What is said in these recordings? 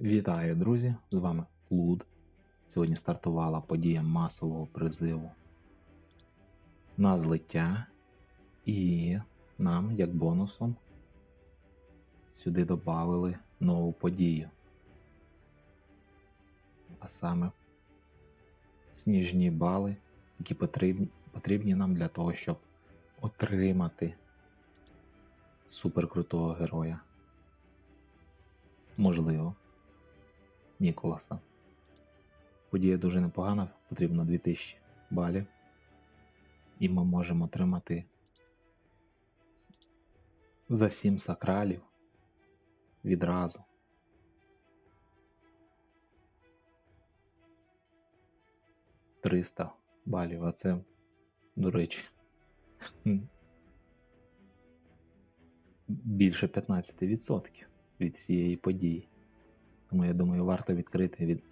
Вітаю, друзі! З вами Флуд. Сьогодні стартувала подія масового призиву на злиття, і нам, як бонусом, сюди додали нову подію. А саме сніжні бали, які потрібні, потрібні нам для того, щоб отримати суперкрутого героя. Можливо. Ніколаса. Подія дуже непогана, потрібно 2000 балів. І ми можемо отримати за 7 сакралів відразу. Триста балів, а це, до речі, більше 15% від цієї події. Тому я думаю, варто відкрити від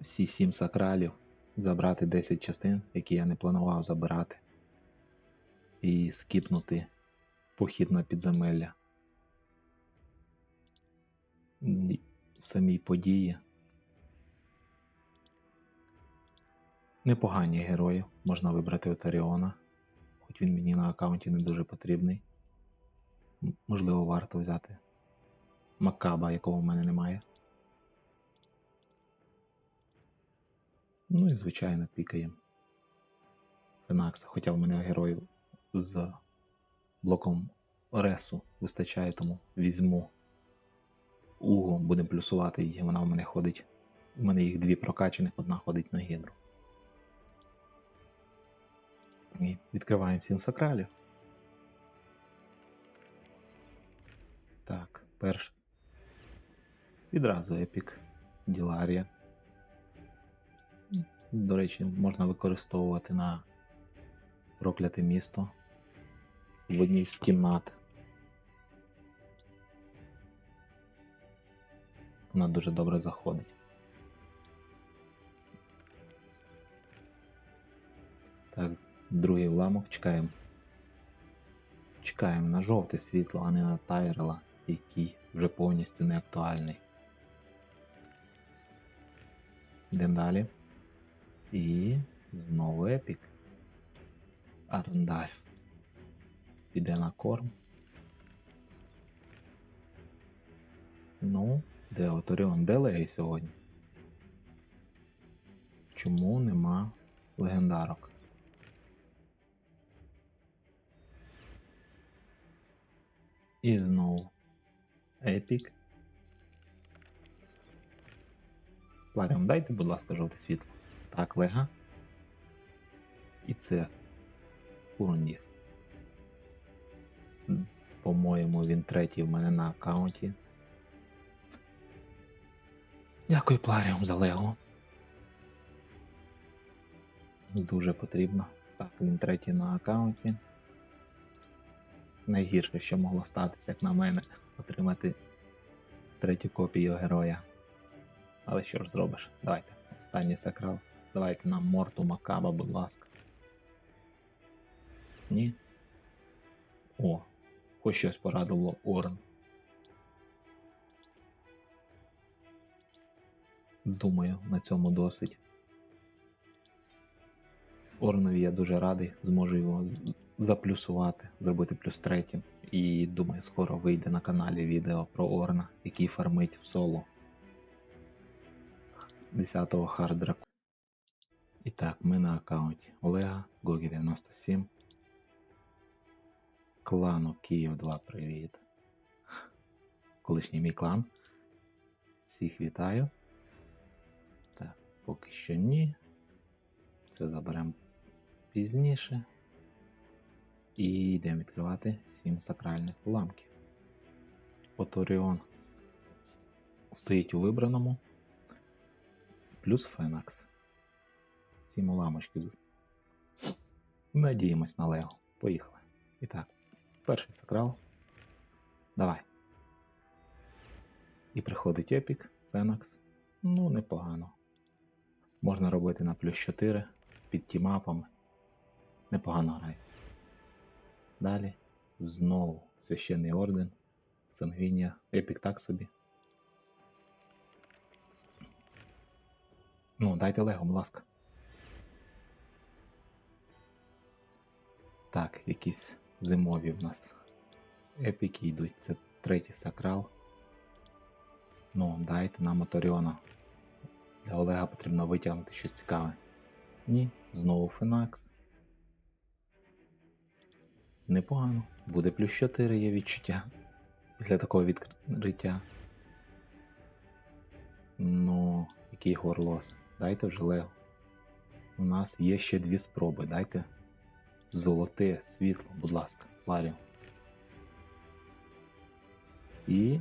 всі 7 сакралів, забрати 10 частин, які я не планував забирати, і скіпнути похід на підземелля. В самій події. Непогані герої. Можна вибрати Отаріона, хоч він мені на аккаунті не дуже потрібний. Можливо, варто взяти Макаба, якого в мене немає. Ну і звичайно пікаємо Фенакса, хоча в мене героїв з блоком Ресу вистачає, тому візьму Угу, будемо плюсувати її, вона в мене ходить. У мене їх дві прокачаних, одна ходить на гідру. І відкриваємо сім сакралів. Так, перший. Відразу епік Діларія. До речі, можна використовувати на прокляте місто в одній з кімнат. Вона дуже добре заходить. Так, другий уламок чекаємо. Чекаємо на жовте світло, а не на Тайрела, який вже повністю не актуальний. Йдемо далі. І знову епік. Арендальф. Піде на корм. Ну, де Оторіон? Де Лей сьогодні? Чому нема легендарок? І знову епік. Ларіум, дайте, будь ласка, жовте світло. Так, лега. І це Урондів. По-моєму, він третій в мене на аккаунті. Дякую, Пларіум, за Лего. Дуже потрібно. Так, він третій на аккаунті. Найгірше, що могло статися, як на мене, отримати третю копію героя. Але що ж зробиш? Давайте. Останній сакрал. Давайте нам Морту Макаба, будь ласка. Ні. О, хоч щось порадувало Орн. Думаю, на цьому досить. Орнові я дуже радий, зможу його заплюсувати, зробити плюс третім. І думаю, скоро вийде на каналі відео про Орна, який фармить в соло 10-го хардраку. І так, ми на аккаунті Олега, Гогі 97. Клану Київ 2 привіт. Колишній мій клан. Всіх вітаю. Так, поки що ні. Це заберемо пізніше. І йдемо відкривати 7 сакральних уламків. Оторіон стоїть у вибраному. Плюс Фенакс. 7 уламочків. Надіємось на Лего. Поїхали. І так, перший сакрал. Давай. І приходить епік, Фенакс. Ну, непогано. Можна робити на плюс 4 під тімапами. Непогано грає. Далі знову священний орден, Сангвінія, епік так собі. Ну, дайте Лего, будь ласка. Так, якісь зимові в нас епіки йдуть. Це третій сакрал. Ну, дайте нам Оторіона. Для Олега потрібно витягнути щось цікаве. Ні, знову Фенакс. Непогано. Буде плюс 4 є відчуття. Після такого відкриття. Ну, який горлос. Дайте вже Лего. У нас є ще дві спроби. Дайте золоте світло, будь ласка, Ларіо. І.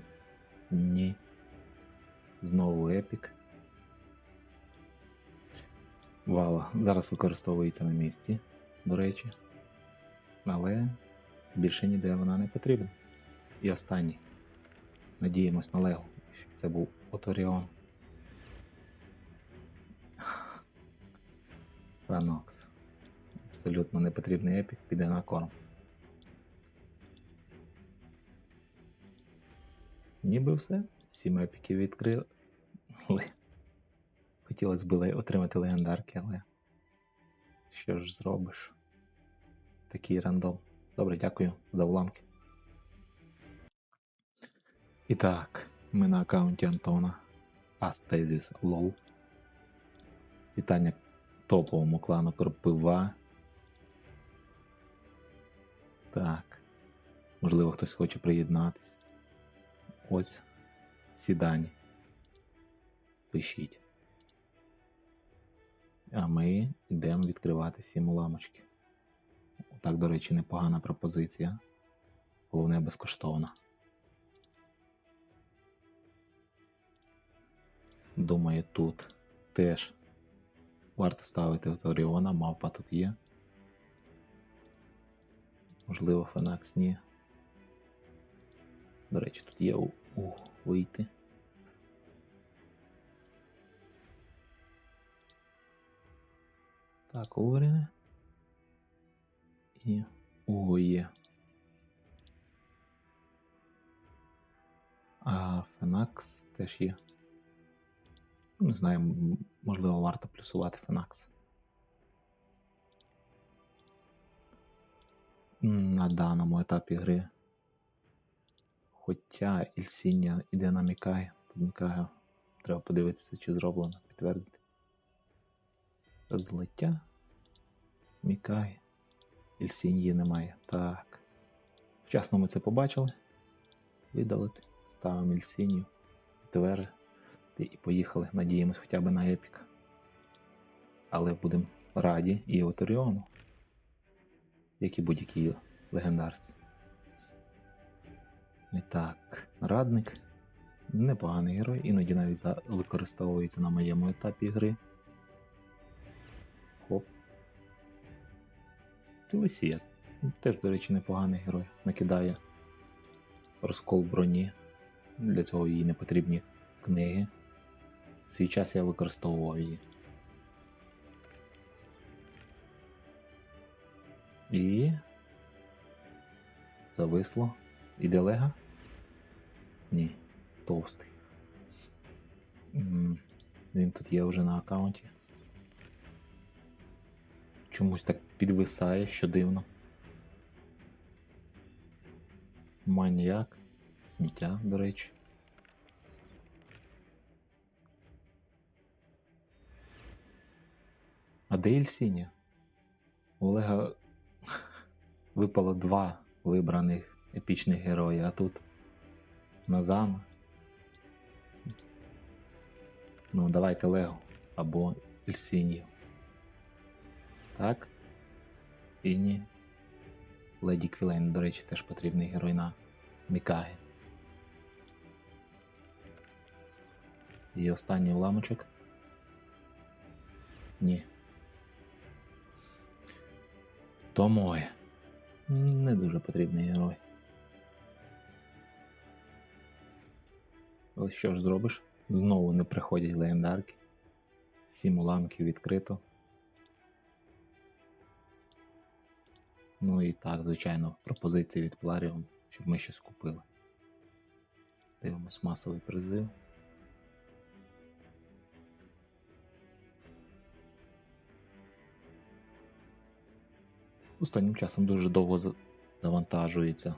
Ні. Знову епік. Вала. Зараз використовується на місці, до речі. Але більше ніде вона не потрібна. І останній. Надіємось на Лего, щоб це був Оторіон. Фенокс. Абсолютно непотрібний епік піде на корм. Ніби все. Сім епіків відкрили. Хотілося б отримати легендарки, але що ж зробиш? Такий рандом. Добре, дякую за уламки. І так, ми на аккаунті Антона Астезіс Лол. Вітання топовому клану Кропива. Так. Можливо, хтось хоче приєднатись. Ось всі дані. Пишіть. А ми йдемо відкривати сім уламочки. Так, до речі, непогана пропозиція. Головне безкоштовна. Думаю, тут теж варто ставити от Оріона, мавпа тут є. Можливо, Фенакс ні. До речі, тут є у, вийти. Так, Оріне. І Уго є. А Фенакс теж є. Не знаю, можливо, варто плюсувати Фенакс. На даному етапі гри. Хоча Ільсіння іде на Мікай, то треба подивитися, чи зроблено, підтвердити. Злиття. Мікай. Ільсіньї немає. Так. Вчасно ми це побачили. Видалити. Ставимо Ільсінію. Підтвердити і поїхали. Надіємось хоча б на епік. Але будемо раді і Оторіону. Як і будь-якій легендарці. І так, радник. Непоганий герой, іноді навіть використовується на моєму етапі гри. Хоп. Телесія. Теж, до речі, непоганий герой. Накидає розкол броні. Для цього їй не потрібні книги. Свій час я використовував її. І. Зависло. Іде лега? Ні, товстий. Він тут є вже на аккаунті. Чомусь так підвисає, що дивно. Маніяк. Сміття, до речі. А де Ільсіня? У Олега випало два вибраних епічних герої, а тут Назама. Ну, давайте Лего або Ільсінію. Так. І ні. Леді Квілейн, до речі, теж потрібний герой на Мікагі. І останній уламочок. Ні. Томоє. Не дуже потрібний герой. Але що ж зробиш? Знову не приходять легендарки. Сім уламків відкрито. Ну і так, звичайно, пропозиції від Пларіум, щоб ми щось купили. Дивимось масовий призив. Останнім часом дуже довго за- завантажуються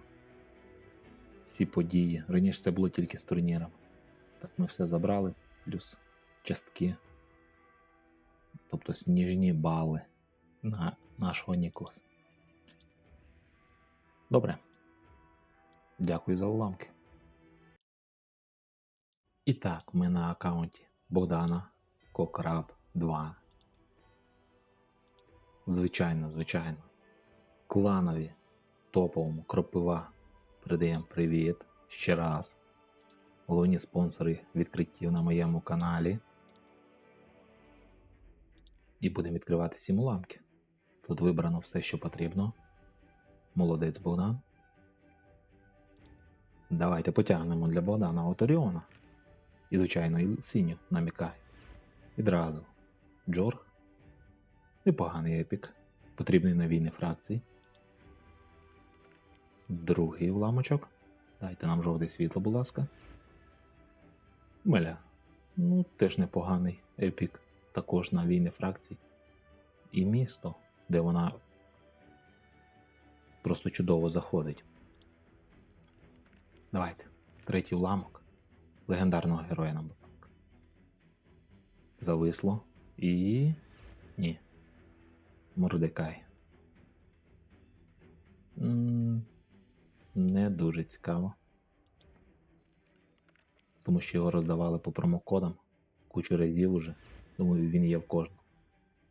всі події. Раніше це було тільки з турнірами. Так, ми все забрали, плюс частки. Тобто сніжні бали на нашого Ніколаса. Добре. Дякую за уламки. І так, ми на аккаунті Богдана Кокраб 2. Звичайно, звичайно. Кланові топовому кропива. Передаємо привіт ще раз. Головні спонсори відкриттів на моєму каналі. І будемо відкривати сім уламки. Тут вибрано все, що потрібно. Молодець Богдан. Давайте потягнемо для Богдана Оторіона. І, звичайно, і синю намікає. Відразу. Джорг. Непоганий епік. Потрібний на війни фракцій. Другий вламочок. Дайте нам жовте світло, будь ласка. Меля. Ну, теж непоганий епік. Також на війни фракцій. І місто, де вона просто чудово заходить. Давайте. Третій уламок. Легендарного героя нам. Зависло. І. Ні. Мордекай. Не дуже цікаво. Тому що його роздавали по промокодам кучу разів уже. Думаю, він є в кожному.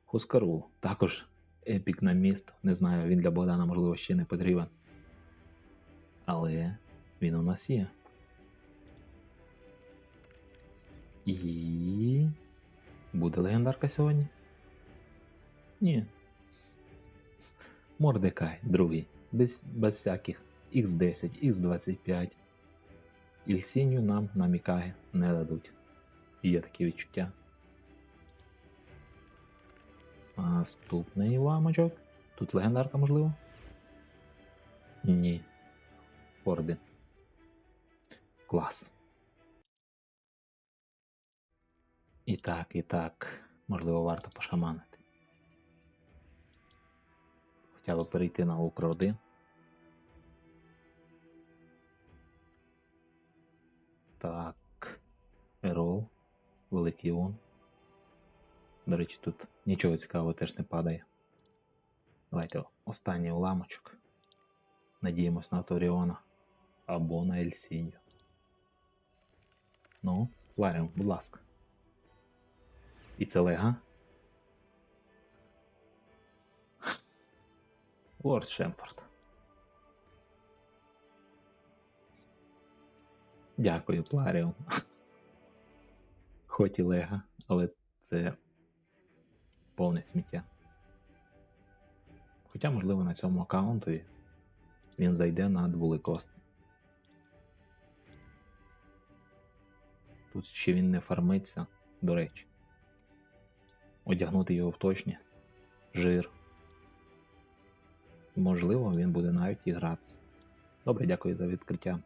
Хускарул. Також епік на міст. Не знаю, він для Богдана, можливо, ще не потрібен. Але він у нас є. І. Буде легендарка сьогодні? Ні. Мордекай, другий. Без, без всяких X10, X25. Ільсіню нам намікає не дадуть. Є такі відчуття. Наступний ламочок. Тут легендарка, можливо? Ні. Орден. Клас. І так, і так. Можливо, варто пошаманити. Хоча б перейти на Укр 1. Так. Ерол. Великий Іон. До речі, тут нічого цікавого теж не падає. Давайте останній уламочок. Надіємось на Торіона або на Ельсіню. Ну, Ларіон, будь ласка. І це лега. Лорд Шемфорд. Дякую, Пларіон. Хоч і лега, але це повне сміття. Хоча, можливо, на цьому аккаунтові він зайде на двуликост. Тут ще він не фармиться, до речі. Одягнути його в точність. Жир. Можливо, він буде навіть і гратися. Добре, дякую за відкриття.